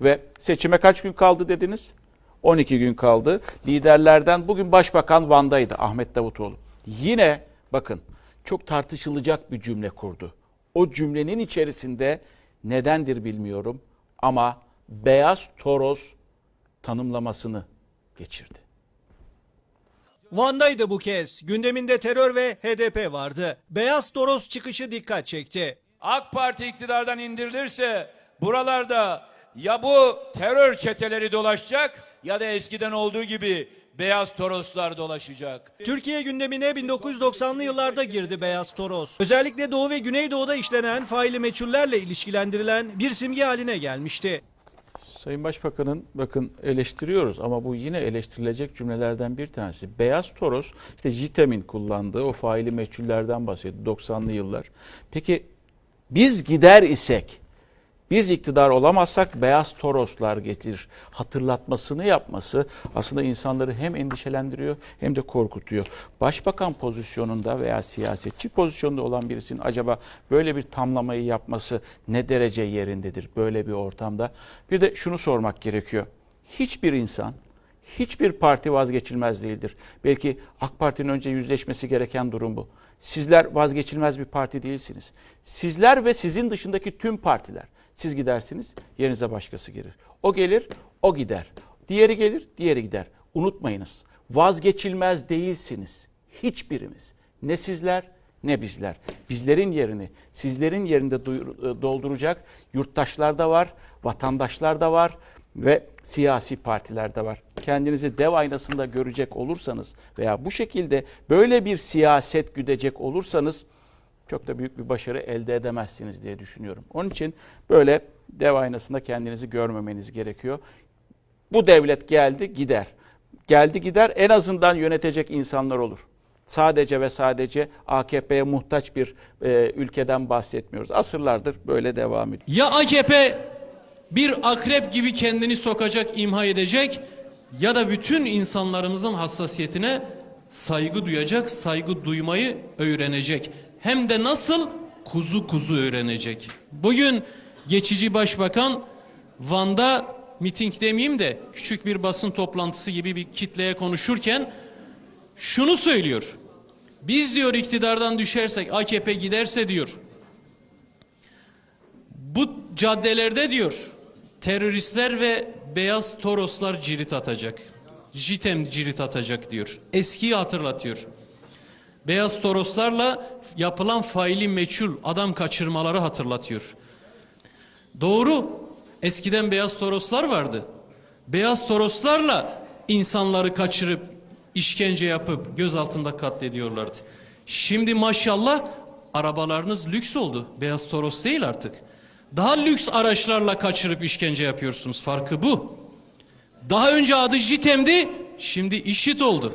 Ve seçime kaç gün kaldı dediniz? 12 gün kaldı. Liderlerden bugün Başbakan Van'daydı Ahmet Davutoğlu. Yine bakın çok tartışılacak bir cümle kurdu. O cümlenin içerisinde nedendir bilmiyorum ama beyaz toros tanımlamasını geçirdi. Van'daydı bu kez. Gündeminde terör ve HDP vardı. Beyaz Toros çıkışı dikkat çekti. AK Parti iktidardan indirilirse buralarda ya bu terör çeteleri dolaşacak ya da eskiden olduğu gibi beyaz toroslar dolaşacak. Türkiye gündemine 1990'lı yıllarda girdi Beyaz Toros. Özellikle Doğu ve Güneydoğu'da işlenen faili meçhullerle ilişkilendirilen bir simge haline gelmişti. Sayın Başbakan'ın bakın eleştiriyoruz ama bu yine eleştirilecek cümlelerden bir tanesi. Beyaz Toros işte JITEM'in kullandığı o faili meçhullerden bahsediyor 90'lı yıllar. Peki biz gider isek biz iktidar olamazsak beyaz toroslar getirir. Hatırlatmasını yapması aslında insanları hem endişelendiriyor hem de korkutuyor. Başbakan pozisyonunda veya siyasetçi pozisyonunda olan birisinin acaba böyle bir tamlamayı yapması ne derece yerindedir böyle bir ortamda? Bir de şunu sormak gerekiyor. Hiçbir insan Hiçbir parti vazgeçilmez değildir. Belki AK Parti'nin önce yüzleşmesi gereken durum bu. Sizler vazgeçilmez bir parti değilsiniz. Sizler ve sizin dışındaki tüm partiler. Siz gidersiniz, yerinize başkası gelir. O gelir, o gider. Diğeri gelir, diğeri gider. Unutmayınız, vazgeçilmez değilsiniz. Hiçbirimiz. Ne sizler ne bizler. Bizlerin yerini, sizlerin yerinde duyur- dolduracak yurttaşlar da var, vatandaşlar da var ve siyasi partiler de var. Kendinizi dev aynasında görecek olursanız veya bu şekilde böyle bir siyaset güdecek olursanız çok da büyük bir başarı elde edemezsiniz diye düşünüyorum. Onun için böyle dev aynasında kendinizi görmemeniz gerekiyor. Bu devlet geldi gider. Geldi gider en azından yönetecek insanlar olur. Sadece ve sadece AKP'ye muhtaç bir e, ülkeden bahsetmiyoruz. Asırlardır böyle devam ediyor. Ya AKP bir akrep gibi kendini sokacak, imha edecek ya da bütün insanlarımızın hassasiyetine saygı duyacak, saygı duymayı öğrenecek. Hem de nasıl? Kuzu kuzu öğrenecek. Bugün geçici başbakan Van'da miting demeyeyim de küçük bir basın toplantısı gibi bir kitleye konuşurken şunu söylüyor. Biz diyor iktidardan düşersek AKP giderse diyor bu caddelerde diyor teröristler ve beyaz toroslar cirit atacak. Jitem cirit atacak diyor. Eskiyi hatırlatıyor. Beyaz toroslarla yapılan faili meçhul adam kaçırmaları hatırlatıyor. Doğru. Eskiden beyaz toroslar vardı. Beyaz toroslarla insanları kaçırıp işkence yapıp göz altında katlediyorlardı. Şimdi maşallah arabalarınız lüks oldu. Beyaz toros değil artık. Daha lüks araçlarla kaçırıp işkence yapıyorsunuz. Farkı bu. Daha önce adı JITEM'di, şimdi IŞİD oldu.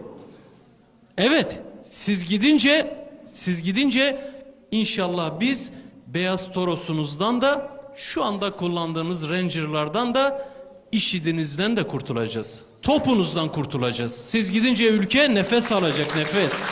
Evet, siz gidince, siz gidince inşallah biz beyaz torosunuzdan da şu anda kullandığınız Ranger'lardan da IŞİD'inizden de kurtulacağız. Topunuzdan kurtulacağız. Siz gidince ülke nefes alacak nefes.